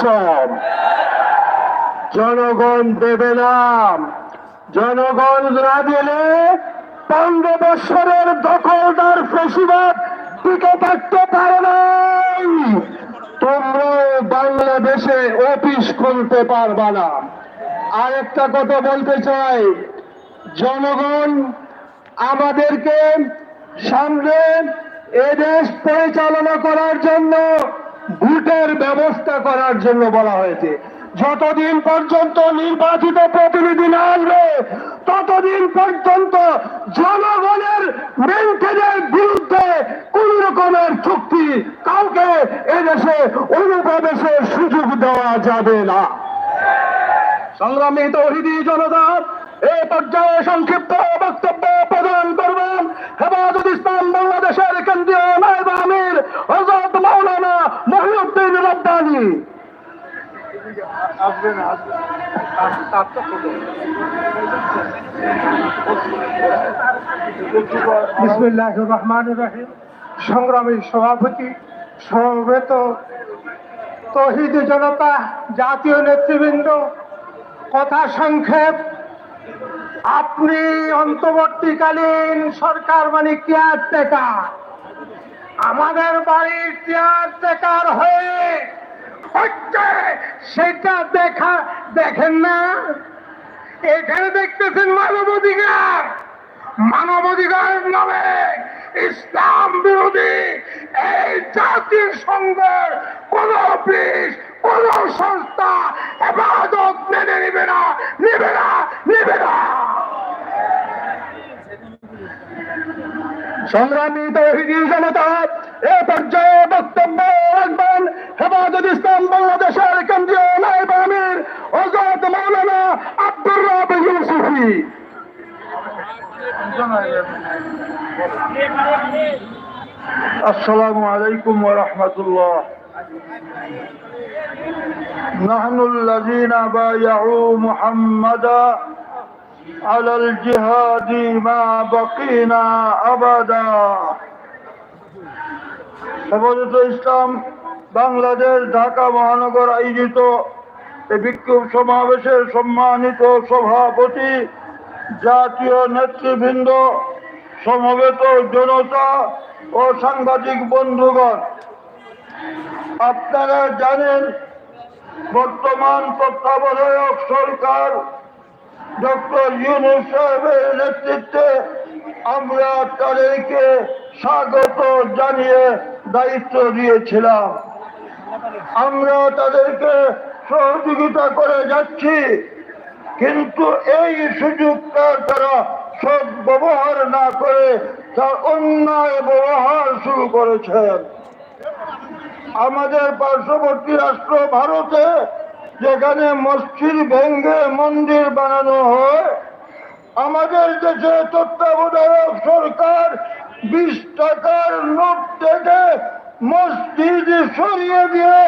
উৎসব জনগণ দেবে না জনগণ না দিলে পনেরো বৎসরের দখলদার ফেসিবাদ টিকে থাকতে পারে নাই। তোমরা বাংলাদেশে অফিস খুলতে পারবা না। আরেকটা কথা বলতে চাই, জনগণ আমাদেরকে সামনে এদেশ পরিচালনা করার জন্য ভোটের ব্যবস্থা করার জন্য বলা হয়েছে। যতদিন পর্যন্ত নির্বাচিত প্রতিনিধি না আসবে, ততদিন পর্যন্ত জনগণের মেন্টেনের বিরুদ্ধে কোন রকমের চুক্তি কাউকে এদেশে অনুপ্রবেশের সুযোগ দেওয়া যাবে না। সংগ্রামী তৌহিদি জনতা এই পর্যায়ে সংক্ষিপ্ত বক্তব্য প্রদান করবেন হেফাজত ইসলাম বাংলাদেশের কেন্দ্রীয় নায়ব আমির হজরত মৌলানা রহমান রাহিম। সংগ্রামী সভাপতি, সমবেত তহিদ জনতা, জাতীয় নেতৃবৃন্দ, কথা সংক্ষেপ। আপনি অন্তর্বর্তীকালীন সরকার মানে কেয়ার টেকার আমাদের বাড়ির চেয়ার টেকার হয়ে হচ্ছে, সেটা দেখা দেখেন না। এখানে দেখতেছেন মানবাধিকার মানবাধিকার নামে ইসলাম বিরোধী এই জাতির সঙ্গের কোন অফিস, কোন সংস্থা হেফাজত মেনে নিবে না নিবে না নিবে না। সংগ্রামী তৌহিদি জনতা এ পর্যায়ে বক্তব্য রাখবেন হেফাজত ইসলাম বাংলাদেশের কেন্দ্রীয় নায়ব আমির হজরত মৌলানা আব্দুর রব ইউসুফি السلام عليكم ورحمة الله نحن الذين بايعوا محمدا على الجهاد ما بقينا أبدا হেফাজত ইসলাম বাংলাদেশ ঢাকা মহানগর আয়োজিত এই বিক্ষোভ সমাবেশের সম্মানিত সভাপতি, জাতীয় নেতৃবৃন্দ, সমবেত জনতা ও সাংবাদিক বন্ধুগণ। আপনারা জানেন, বর্তমান তত্ত্বাবধায়ক সরকার ডক্টর ইউনুস সাহেবের নেতৃত্বে আমরা তাদেরকে স্বাগত জানিয়ে দায়িত্ব দিয়েছিলাম। আমরা তাদেরকে সহযোগিতা করে যাচ্ছি, কিন্তু এই সুযোগটা তারা সদ ব্যবহার না করে তার অন্যায় ব্যবহার শুরু করেছেন আমাদের পার্শ্ববর্তী রাষ্ট্র ভারতে, যেখানে মসজিদ ভেঙ্গে মন্দির বানানো হয়, আমাদের দেশে তত্ত্বাবধায়ক সরকার বিশ টাকার নোট থেকে মসজিদ সরিয়ে দিয়ে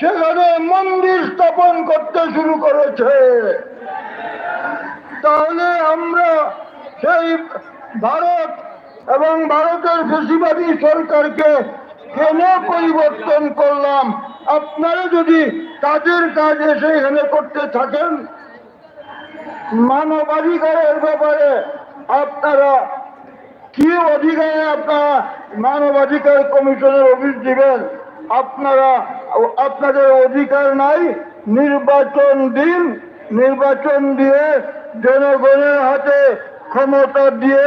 সেখানে মন্দির স্থাপন করতে শুরু করেছে। তাহলে আমরা সেই ভারত এবং ভারতের ফেসিবাদী সরকারকে কেন পরিবর্তন করলাম? আপনারা যদি কাজের কাজ এসে এখানে করতে থাকেন, মানবাধিকারের ব্যাপারে আপনারা কি অধিকারে আপনারা মানবাধিকার কমিশনের অফিস দিবেন? আপনারা, আপনাদের অধিকার নাই, নির্বাচন দিন, নির্বাচন দিয়ে জনগণের হাতে ক্ষমতা দিয়ে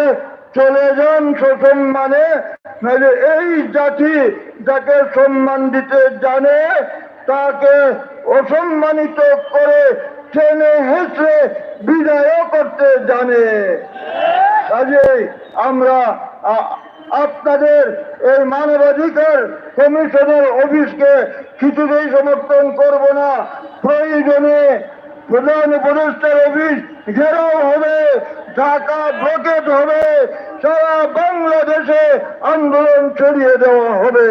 চলে যান সসম্মানে। নাহলে এই জাতি যাকে সম্মান দিতে জানে, তাকে অসম্মানিত করে টেনে হেসে বিদায়ও করতে জানে। কাজেই আমরা আপনাদের এই মানবাধিকার কমিশনের অফিসকে কিছুতেই সমর্থন করব না। প্রয়োজনে প্রধান উপদেষ্টার অফিস ঘেরাও হবে, ঢাকা ব্লকেট হবে, সারা বাংলাদেশে আন্দোলন ছড়িয়ে দেওয়া হবে।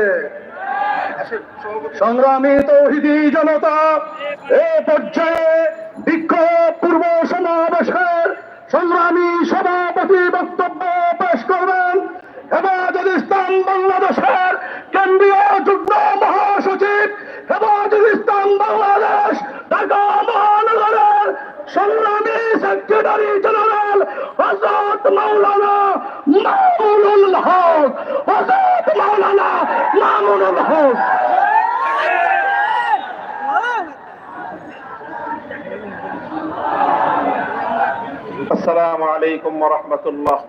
সংগ্রামী তৌহিদি জনতা, এ পর্যায়ে বিক্ষোভ পূর্ব সমাবেশের সংগ্রামী সভাপতি বক্তব্য পেশ করবেন হেফাজত ইসলাম বাংলাদেশের কেন্দ্রীয় যুগ্ম মহাসচিব হেফাজত ইসলাম বাংলাদেশ ঢাকা মহানগরের সংগ্রামী সেক্রেটারি জেনারেল হজরত মাওলানা মাউলুল হক। হজরত মামুনুল হক السلام عليكم ورحمة الله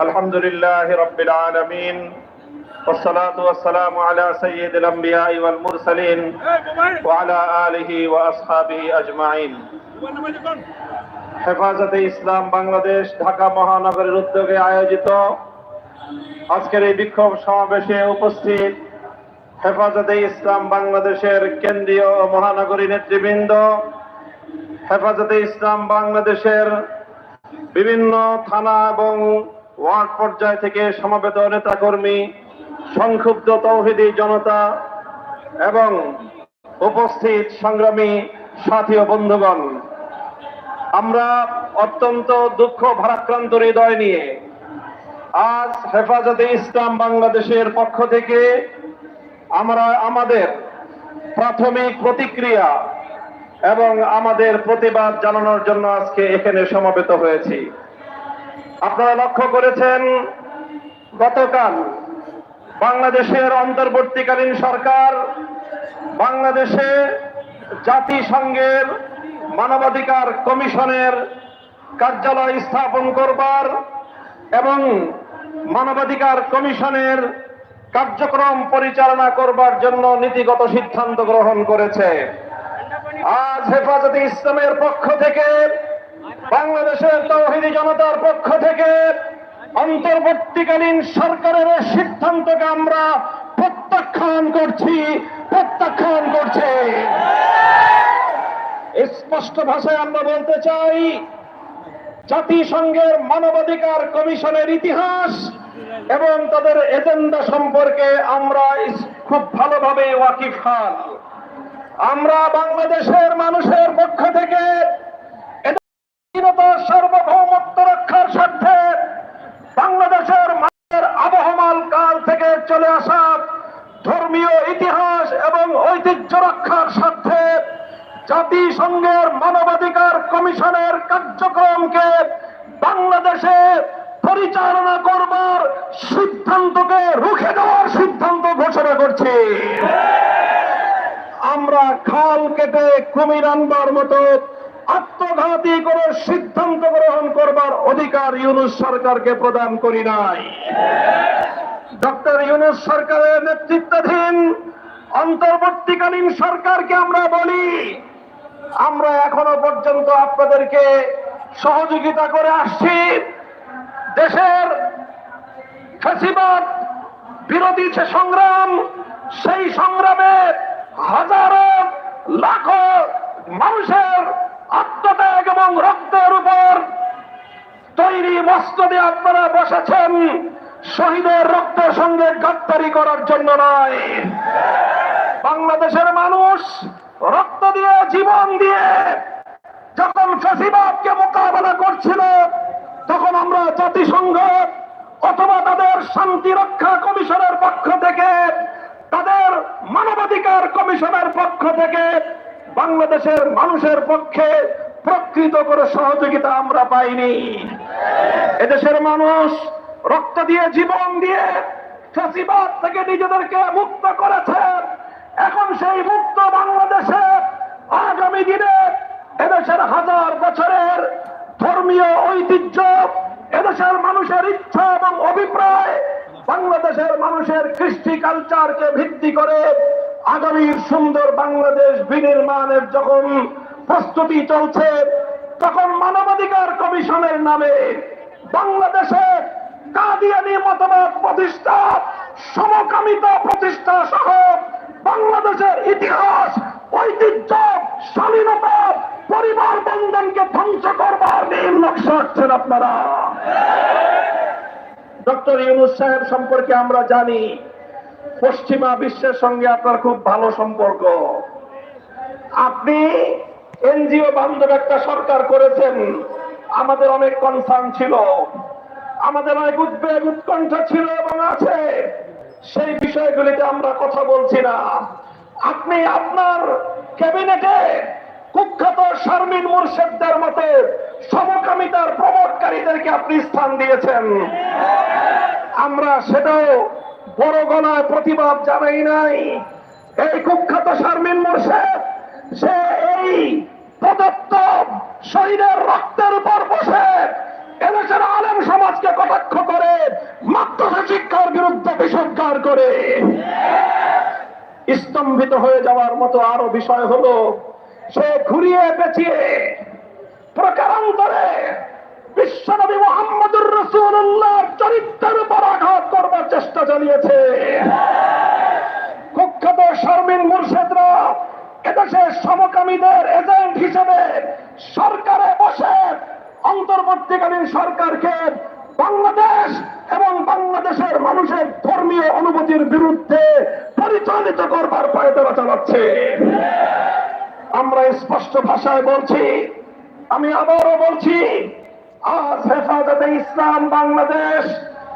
الحمد لله رب العالمين والصلاة والسلام على سيد الأنبياء والمرسلين وعلى آله وأصحابه أجمعين হেফাজতে ইসলাম বাংলাদেশ ঢাকা মহানগরের উদ্যোগে আয়োজিত আজকের এই বিক্ষোভ সমাবেশে উপস্থিত হেফাজতে ইসলাম বাংলাদেশের কেন্দ্রীয় মহানগরী নেতৃবৃন্দ, হেফাজতে ইসলাম বাংলাদেশের বিভিন্ন থানা এবং ওয়ার্ড পর্যায় থেকে সমবেত নেতাকর্মী, সংক্ষুব্ধ তৌহিদি জনতা এবং উপস্থিত সংগ্রামী সাথী ও বন্ধুগণ, আমরা অত্যন্ত দুঃখ ভারাক্রান্ত হৃদয় নিয়ে আজ হেফাজতে ইসলাম বাংলাদেশের পক্ষ থেকে আমরা আমাদের প্রাথমিক প্রতিক্রিয়া এবং আমাদের প্রতিবাদ জানানোর জন্য আজকে এখানে সমবেত হয়েছি। আপনারা লক্ষ্য করেছেন, গতকাল বাংলাদেশের অন্তর্বর্তীকালীন সরকার বাংলাদেশে জাতিসংঘের মানবাধিকার কমিশনের কার্যালয় স্থাপন করবার এবং মানবাধিকার কমিশনের কার্যক্রম পরিচালনা করবার জন্য নীতিগত সিদ্ধান্ত গ্রহণ করেছে। আজ হেফাজতে ইসলামের পক্ষ থেকে, বাংলাদেশের তৌহিদি জনতার পক্ষ থেকে অন্তর্বর্তীকালীন সরকারের সিদ্ধান্তকে আমরা প্রত্যাখ্যান করছি, প্রত্যাখ্যান করছে। স্পষ্ট ভাষায় আমরা বলতে চাই জাতিসংঘের মানবাধিকার কমিশনের ইতিহাস এবং তাদের এজেন্ডা সম্পর্কে আমরা খুব ভালোভাবে ওয়াকিফ খান। আমরা বাংলাদেশের মানুষের পক্ষ থেকে এদের স্বাধীনতার সার্বভৌমত্ব রক্ষার স্বার্থে বাংলাদেশের মানুষের আবহমান কাল থেকে চলে আসা ধর্মীয় ইতিহাস এবং ঐতিহ্য রক্ষার স্বার্থে জাতিসংঘের মানবাধিকার কমিশনের কার্যক্রমকে বাংলাদেশে পরিচালনা করবার সিদ্ধান্তকে রুখে দেওয়ার সিদ্ধান্ত ঘোষণা করছি। আমরা খাল কেটে কুমির আনবার মতো আত্মঘাতী করে সিদ্ধান্ত গ্রহণ করবার অধিকার ইউনুস সরকারকে প্রদান করি নাই। ডক্টর ইউনুস সরকারের নেতৃত্বাধীন অন্তর্বর্তীকালীন সরকারকে আমরা বলি, আমরা এখনও পর্যন্ত আপনাদেরকে সহযোগিতা করে আসছি। দেশের ফেসিবাদ বিরোধী যে সংগ্রাম, সেই সংগ্রামে হাজারো লাখো মানুষের আত্মত্যাগ এবং রক্তের উপর তৈরি বস্ত্র দিয়ে আপনারা বসেছেন। শহীদের রক্তের সঙ্গে গাদ্দারি করার জন্য নয়। বাংলাদেশের মানুষ রক্ত দিয়ে, জীবন দিয়ে যখন ফেসিবাদকে মোকাবেলা করছিল, তখন আমরা জাতিসংঘ অথবা তাদের শান্তি রক্ষা কমিশনের পক্ষ থেকে, তাদের মানবাধিকার কমিশনের পক্ষ থেকে বাংলাদেশের মানুষের পক্ষে প্রকৃত করে সহযোগিতা আমরা পাইনি। এদেশের মানুষ রক্ত দিয়ে, জীবন দিয়ে ফেসিবাদ থেকে নিজেদেরকে মুক্ত করেছে। এখন সেই মুক্ত বাংলাদেশে আগামী দিনে হাজার বছরের ধর্মীয় ঐতিহ্য, এদেশের মানুষের ইচ্ছা এবং অভিপ্রায় বাংলাদেশের মানুষের কৃষ্টি কালচারকে ভিত্তি করে আগামীর সুন্দর বাংলাদেশ বিনির্মাণের যখন প্রস্তুতি চলছে, তখন মানবাধিকার কমিশনের নামে বাংলাদেশে কাদিয়ানি মতবাদ প্রতিষ্ঠা, সমকামিতা প্রতিষ্ঠা সহ বাংলাদেশের ইতিহাস, ঐতিহ্য, স্বাধীনতা পরিবার বন্ধনকে ধ্বংস করবার নীল নকশা আপনারা। ডক্টর ইউনুস সাহেব সম্পর্কে আমরা জানি, পশ্চিমা বিশ্বের সঙ্গে আপনার খুব ভালো সম্পর্ক। আপনি এনজিও বান্ধব একটা সরকার করেছেন, আমাদের অনেক কনসার্ন ছিল। আমাদের অনেক উদ্বেগ, উৎকণ্ঠা ছিল এবং আছে। সেই বিষয়গুলিতে আমরা কথা বলছি না। আপনি আপনার ক্যাবিনেটে কুখ্যাত শারমিন মুর্শেদদের মতো সমকামিতার প্রমোটকারীদেরকে আপনি স্থান দিয়েছেন। আমরা সেটাও বড় গলায় প্রতিবাদ জানাই নাই। এই কুখ্যাত শারমিন মুর্শেদ, সে এই প্রদত্ত শহীদের রক্তের উপর বসে এদেশের আলেম সমাজকে কটাক্ষ করে, মাদ্রাসা শিক্ষার বিরুদ্ধে বিষৎকার করে। স্তম্ভিত হয়ে যাওয়ার মতো আরও বিষয় হলো সে ঘুরিয়ে পেঁচিয়ে প্রকারান্তরে বিশ্বনবী মোহাম্মদুর রসুল্লাহর চরিত্রের উপর আঘাত করবার চেষ্টা চালিয়েছে। কুখ্যাত শারমিন মুর্শেদরা এদেশের সমকামীদের এজেন্ট হিসেবে সরকারে বসে অন্তর্বর্তীকালীন সরকারকে বাংলাদেশ এবং বাংলাদেশের মানুষের ধর্মীয় অনুভূতির বিরুদ্ধে পরিচালিত করবার পায়তারা চালাচ্ছে। আমরা স্পষ্ট ভাষায় বলছি আমি আবারও বলছি আজ হেফাজতে ইসলাম বাংলাদেশ